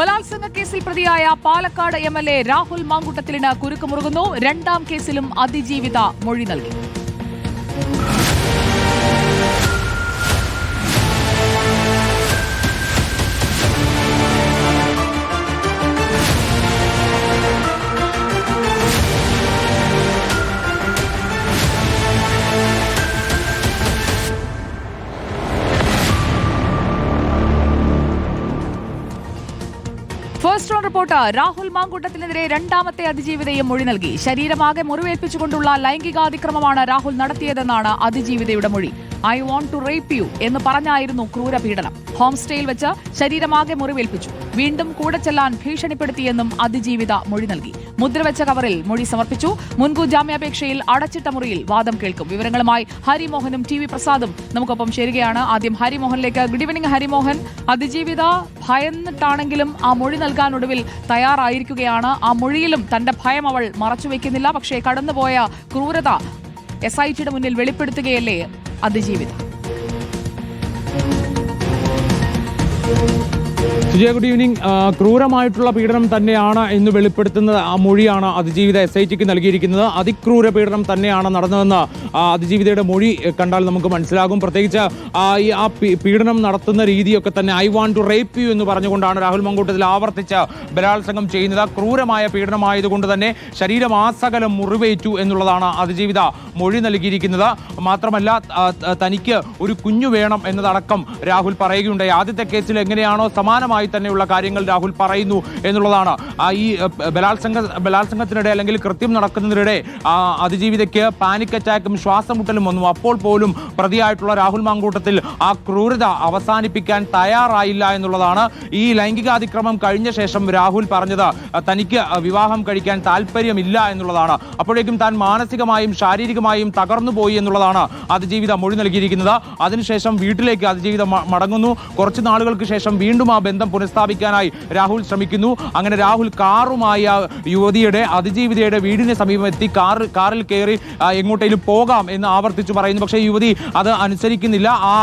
ബലാത്സംഗ കേസിൽ പ്രതിയായ Palakkad M L A Rahul മാങ്കുട്ടത്തിലിന് കുരുക്കുമുറുകുന്നു രണ്ടാം കേസിലും അതിജീവിത മൊഴി നൽകി. റിപ്പോർട്ട് രാഹുൽ മാങ്കൂട്ടത്തിനെതിരെ രണ്ടാമത്തെ അതിജീവിതയും മൊഴി നൽകി. ശരീരമാകെ മുറിവേൽപ്പിച്ചുകൊണ്ടുള്ള ലൈംഗികാതിക്രമമാണ് രാഹുൽ നടത്തിയതെന്നാണ് അതിജീവിതയുടെ മൊഴി. I want to rape you എന്ന് പറഞ്ഞായിരുന്നു ക്രൂരപീഡനം. ഹോം സ്റ്റേയിൽ വെച്ച് ശരീരമാകെ മുറിവേൽപ്പിച്ചു. വീണ്ടും കൂടെ ചെല്ലാൻ ഭീഷണിപ്പെടുത്തിയെന്നും അതിജീവിത മൊഴി നൽകി. മുദ്രവെച്ച കവറിൽ മൊഴി സമർപ്പിച്ചു. മുൻകൂർ ജാമ്യാപേക്ഷയിൽ അടച്ചിട്ട മുറിയിൽ വാദം കേൾക്കും. വിവരങ്ങളുമായി ഹരിമോഹനും ടി വി പ്രസാദും നമുക്കൊപ്പം ചേരുകയാണ്. ആദ്യം ഹരിമോഹനിലേക്ക്. Good evening Harimohan. അതിജീവിത ഭയന്നിട്ടാണെങ്കിലും ആ മൊഴി നൽകാൻ ഒടുവിൽ തയ്യാറായിരിക്കുകയാണ്. ആ മൊഴിയിലും തന്റെ ഭയം അവൾ മറച്ചുവെക്കുന്നില്ല പക്ഷേ കടന്നുപോയ ക്രൂരത എസ് ഐ ടിയുടെ മുന്നിൽ വെളിപ്പെടുത്തുകയല്ലേ അതിജീവിത. സുജയ ഗുഡ് ഈവനിങ് ക്രൂരമായിട്ടുള്ള പീഡനം തന്നെയാണ് എന്ന് വെളിപ്പെടുത്തുന്ന ആ മൊഴിയാണ് അതിജീവിത എസ് ഐ ടിക്ക് നൽകിയിരിക്കുന്നത്. അതിക്രൂര പീഡനം തന്നെയാണ് നടന്നതെന്ന് അതിജീവിതയുടെ മൊഴി കണ്ടാൽ നമുക്ക് മനസ്സിലാകും. പ്രത്യേകിച്ച് ആ, ഈ ആ പീഡനം നടത്തുന്ന രീതിയൊക്കെ തന്നെ I want to rape you എന്ന് പറഞ്ഞുകൊണ്ടാണ് രാഹുൽ മങ്കൂട്ടത്തിൽ ആവർത്തിച്ച് ബലാത്സംഗം ചെയ്യുന്നത്. ക്രൂരമായ പീഡനമായതുകൊണ്ട് തന്നെ ശരീരം ആസകലം മുറിവേറ്റു എന്നുള്ളതാണ് അതിജീവിത മൊഴി നൽകിയിരിക്കുന്നത്. മാത്രമല്ല തനിക്ക് ഒരു കുഞ്ഞു വേണം എന്നതടക്കം രാഹുൽ പറയുകയുണ്ടായി. ആദ്യത്തെ കേസിൽ എങ്ങനെയാണോ സമാനമായി തന്നെയുള്ള കാര്യങ്ങൾ രാഹുൽ പറയുന്നു എന്നുള്ളതാണ്. ഈ ബലാത്സംഗ ബലാത്സംഗത്തിനിടെ അല്ലെങ്കിൽ കൃത്യം നടക്കുന്നതിനിടെ അതിജീവിതയ്ക്ക് പാനിക് അറ്റാക്കും ശ്വാസം മുട്ടലും വന്നു. അപ്പോൾ പോലും പ്രതിയായിട്ടുള്ള രാഹുൽ മാങ്കൂട്ടത്തിൽ ആ ക്രൂരത അവസാനിപ്പിക്കാൻ തയ്യാറായില്ല എന്നുള്ളതാണ് ഈ ലൈംഗികാതിക്രമം കഴിഞ്ഞ ശേഷം രാഹുൽ പറഞ്ഞത്. തനിക്ക് വിവാഹം കഴിക്കാൻ താല്പര്യമില്ല എന്നുള്ളതാണ്. അപ്പോഴേക്കും താൻ മാനസികമായും ശാരീരികമായും തകർന്നു പോയി എന്നുള്ളതാണ് അതിജീവിത മൊഴി നൽകിയിരിക്കുന്നത്. അതിനുശേഷം വീട്ടിലേക്ക് അതിജീവിത മടങ്ങുന്നു. കുറച്ച് നാളുകൾക്ക് ശേഷം വീണ്ടും ആ ബന്ധം പുനഃസ്ഥാപിക്കാനായി രാഹുൽ ശ്രമിക്കുന്നു. അങ്ങനെ രാഹുൽ കാറുമായി ആ യുവതിയുടെ അതിജീവിതയുടെ വീടിന് സമീപം എത്തി കാർ കാറിൽ കയറി എങ്ങോട്ടേലും പോകാം എന്ന് ആവർത്തിച്ചു പറയുന്നു. പക്ഷേ യുവതി അത് അനുസരിക്കുന്നില്ല. ആ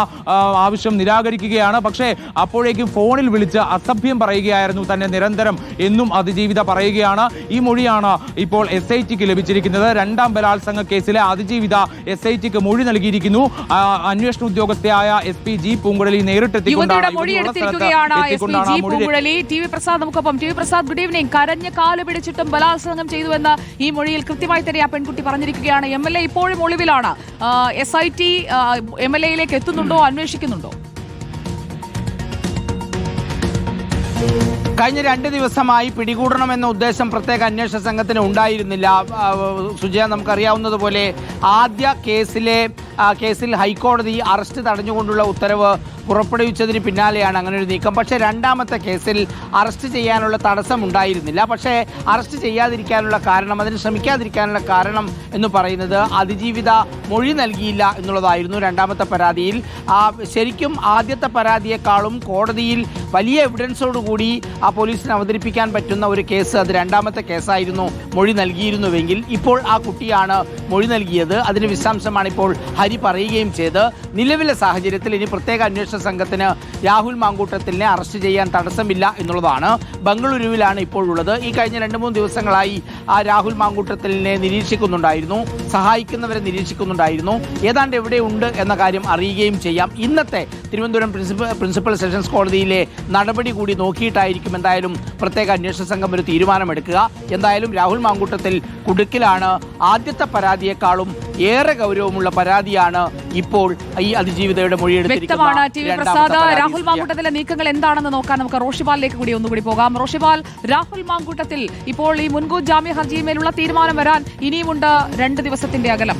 ആവശ്യം നിരാകരിക്കുകയാണ്. പക്ഷേ അപ്പോഴേക്കും ഫോണിൽ വിളിച്ച് അസഭ്യം പറയുകയായിരുന്നു തന്നെ നിരന്തരം എന്നും അതിജീവിത പറയുകയാണ്. ഈ മൊഴിയാണ് ഇപ്പോൾ എസ് ഐ ടിക്ക് ലഭിച്ചിരിക്കുന്നത്. രണ്ടാം ബലാത്സംഗ കേസിലെ അതിജീവിത എസ് ഐ ടിക്ക് മൊഴി നൽകിയിരിക്കുന്നു. അന്വേഷണ ഉദ്യോഗസ്ഥയായ S P G Poonkuzhali നേരിട്ടെത്തിക്കൊണ്ടാണ് S P G Poonkuzhali T V Prasad നമുക്കൊപ്പം. T V Prasad good evening കരഞ്ഞ് കാൽ പിടിച്ചിട്ടും ബലാത്സംഗം ചെയ്തുവെന്ന് ഈ മൊഴിയിൽ കൃത്യമായി തന്നെ ആ പെൺകുട്ടി പറഞ്ഞിരിക്കുകയാണ്. എം എൽ എ ഇപ്പോഴും ഒളിവിലാണ്. S I T M L എയിലേക്ക് എത്തുന്നുണ്ടോ? അന്വേഷിക്കുന്നുണ്ടോ? കഴിഞ്ഞ രണ്ട് ദിവസമായി പിടികൂടണമെന്ന ഉദ്ദേശം പ്രത്യേക അന്വേഷണ സംഘത്തിന് ഉണ്ടായിരുന്നില്ല. സുജയ നമുക്കറിയാവുന്നതുപോലെ ആദ്യ കേസിലെ കേസിൽ ഹൈക്കോടതി അറസ്റ്റ് തടഞ്ഞുകൊണ്ടുള്ള ഉത്തരവ് പുറപ്പെടുവിച്ചതിന് പിന്നാലെയാണ് അങ്ങനെ ഒരു നീക്കം. പക്ഷേ രണ്ടാമത്തെ കേസിൽ അറസ്റ്റ് ചെയ്യാനുള്ള തടസ്സം ഉണ്ടായിരുന്നില്ല. പക്ഷേ അറസ്റ്റ് ചെയ്യാതിരിക്കാനുള്ള കാരണം അതിന് ശ്രമിക്കാതിരിക്കാനുള്ള കാരണം എന്ന് പറയുന്നത് അതിജീവിത മൊഴി നൽകിയില്ല എന്നുള്ളതായിരുന്നു രണ്ടാമത്തെ പരാതിയിൽ. ശരിക്കും ആദ്യത്തെ പരാതിയെക്കാളും കോടതിയിൽ വലിയ എവിഡൻസോടുകൂടി ആ പോലീസിന് അവതരിപ്പിക്കാൻ പറ്റുന്ന ഒരു കേസ് അത് രണ്ടാമത്തെ കേസായിരുന്നു മൊഴി നൽകിയിരുന്നുവെങ്കിൽ ഇപ്പോൾ ആ കുട്ടിയാണ് മൊഴി നൽകിയത്. അതിന് വിശദാംശമാണ് ഇപ്പോൾ ഹരി പറയുകയും ചെയ്ത് നിലവിലെ സാഹചര്യത്തിൽ ഇനി പ്രത്യേക അന്വേഷണ സംഘത്തിന് രാഹുൽ മാങ്കൂട്ടത്തിനെ അറസ്റ്റ് ചെയ്യാൻ തടസ്സമില്ല എന്നുള്ളതാണ് ബംഗളൂരുവിലാണ് ഇപ്പോഴുള്ളത്. ഈ കഴിഞ്ഞ രണ്ട് മൂന്ന് ദിവസങ്ങളായി ആ രാഹുൽ മാങ്കൂട്ടത്തിനെ നിരീക്ഷിക്കുന്നുണ്ടായിരുന്നു. സഹായിക്കുന്നവരെ നിരീക്ഷിക്കുന്നുണ്ടായിരുന്നു. ഏതാണ്ട് എവിടെയുണ്ട് എന്ന കാര്യം അറിയുകയും ചെയ്യാം. ഇന്നത്തെ തിരുവനന്തപുരം പ്രിൻസിപ്പൽ പ്രിൻസിപ്പൽ സെഷൻസ് കോടതിയിലെ നടപടി കൂടി നോക്കിയിട്ടായിരിക്കും എന്തായാലും പ്രത്യേക അന്വേഷണ സംഘം ഒരു തീരുമാനമെടുക്കുക. എന്തായാലും രാഹുൽ മാങ്കൂട്ടത്തിൽ കുടുക്കിലാണ്. ആദ്യത്തെ പരാതിയെക്കാളും ഏറെ ഗൗരവമുള്ള പരാതിയാണ് ഇപ്പോൾ ഈ അതിജീവിതയുടെ വ്യക്തമാണ് ടി വി പ്രസാദ്. രാഹുൽ മാങ്കൂട്ടത്തിലെ നീക്കങ്ങൾ എന്താണെന്ന് നോക്കാൻ നമുക്ക് റോഷിപാലിലേക്ക് കൂടി ഒന്നുകൂടി പോകാം. റോഷിപാൽ രാഹുൽ മാങ്കൂട്ടത്തിൽ ഇപ്പോൾ ഈ മുൻകൂർ ജാമ്യ ഹർജിയിന്മേലുള്ള തീരുമാനം വരാൻ ഇനിയുമുണ്ട് രണ്ട് ദിവസത്തിന്റെ അകലം.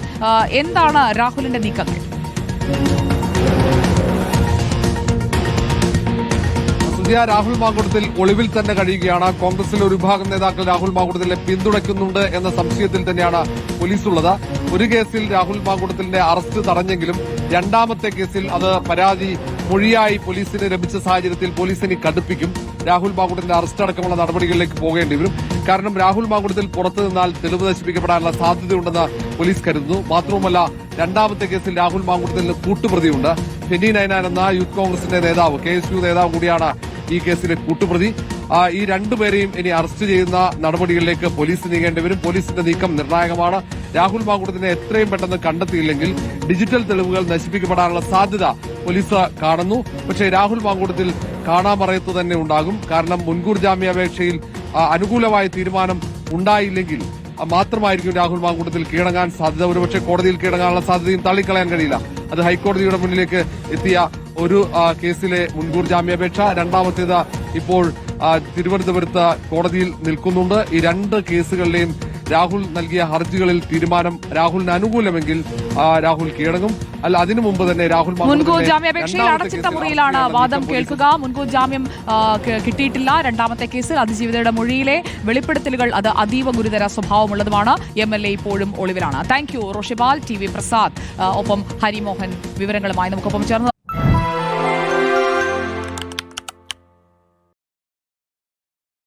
എന്താണ് രാഹുലിന്റെ നീക്കങ്ങൾ? രാഹുൽ മാങ്കുടത്തിൽ ഒളിവിൽ തന്നെ കഴിയുകയാണ്. കോൺഗ്രസിലെ ഒരു വിഭാഗം നേതാക്കൾ രാഹുൽ മാങ്കുടത്തിലെ പിന്തുണയ്ക്കുന്നുണ്ട് എന്ന സംശയത്തിൽ തന്നെയാണ് പോലീസ് ഉള്ളത് ഒരു കേസിൽ രാഹുൽ മാങ്കുടത്തിന്റെ അറസ്റ്റ് തടഞ്ഞെങ്കിലും രണ്ടാമത്തെ കേസിൽ അത് പരാതി മൊഴിയായി പോലീസിന് ലഭിച്ച സാഹചര്യത്തിൽ പോലീസിനെ കടുപ്പിക്കും. രാഹുൽ മാങ്കുടത്തിന്റെ അറസ്റ്റ് അടക്കമുള്ള നടപടികളിലേക്ക് പോകേണ്ടി വരും. കാരണം രാഹുൽ മാങ്കുടത്തിൽ പുറത്തു നിന്നാൽ തെളിവ് നശിപ്പിക്കപ്പെടാനുള്ള സാധ്യതയുണ്ടെന്ന് പോലീസ് കരുതുന്നു. മാത്രവുമല്ല രണ്ടാമത്തെ കേസിൽ രാഹുൽ മാങ്കുടത്തിന് കൂട്ടുപ്രതിയുണ്ട്. ഫെനി നൈനാൻ എന്ന യൂത്ത് കോൺഗ്രസിന്റെ നേതാവ് കെ എസ് യു നേതാവ് കൂടിയാണ് ഈ കേസിലെ കൂട്ടുപ്രതി. ഈ രണ്ടുപേരെയും ഇനി അറസ്റ്റ് ചെയ്യുന്ന നടപടികളിലേക്ക് പോലീസ് നീങ്ങേണ്ടി വരും. പോലീസിന്റെ നീക്കം നിർണായകമാണ്. രാഹുൽ മാങ്കുടത്തിനെ എത്രയും പെട്ടെന്ന് കണ്ടെത്തിയില്ലെങ്കിൽ ഡിജിറ്റൽ തെളിവുകൾ നശിപ്പിക്കപ്പെടാനുള്ള സാധ്യത പോലീസ് കാണുന്നു. പക്ഷേ രാഹുൽ മാങ്കുടത്തിൽ കാണാമറയത്ത് തന്നെ ഉണ്ടാകും. കാരണം മുൻകൂർ ജാമ്യാപേക്ഷയിൽ അനുകൂലമായ തീരുമാനം ഉണ്ടായില്ലെങ്കിൽ മാത്രമായിരിക്കും രാഹുൽ മാങ്കൂട്ടത്തിൽ കീഴടങ്ങാൻ സാധ്യത. ഒരുപക്ഷെ കോടതിയിൽ കീഴടങ്ങാനുള്ള സാധ്യതയും തള്ളിക്കളയാൻ കഴിയില്ല. അത് ഹൈക്കോടതിയുടെ മുന്നിലേക്ക് എത്തിയ ഒരു കേസിലെ മുൻകൂർ ജാമ്യാപേക്ഷ. രണ്ടാമത്തേത് ഇപ്പോൾ തിരുവനന്തപുരത്ത് കോടതിയിൽ നിൽക്കുന്നുണ്ട്. ഈ രണ്ട് കേസുകളിലെയും രാഹുൽ നൽകിയ ഹർജികളിൽ തീരുമാനം രാഹുലിന് അനുകൂലമെങ്കിൽ രാഹുൽ കീഴടങ്ങും. അല്ല അതിനു മുമ്പ് തന്നെ രാഹുൽ മുൻകൂർ ജാമ്യാപേക്ഷയിൽ അടച്ചിട്ട മുറിയിലാണ് വാദം കേൾക്കുക. മുൻകൂർ ജാമ്യം കിട്ടിയിട്ടില്ല. രണ്ടാമത്തെ കേസിൽ അതിജീവിതയുടെ മൊഴിയിലെ വെളിപ്പെടുത്തലുകൾ അത് അതീവ ഗുരുതര സ്വഭാവമുള്ളതുമാണ്. എം എൽ എ ഇപ്പോഴും ഒളിവിലാണ്. Thank you Roshipal T V Prasad. ഒപ്പം ഹരിമോഹൻ വിവരങ്ങളുമായി നമുക്കൊപ്പം ചേർന്ന്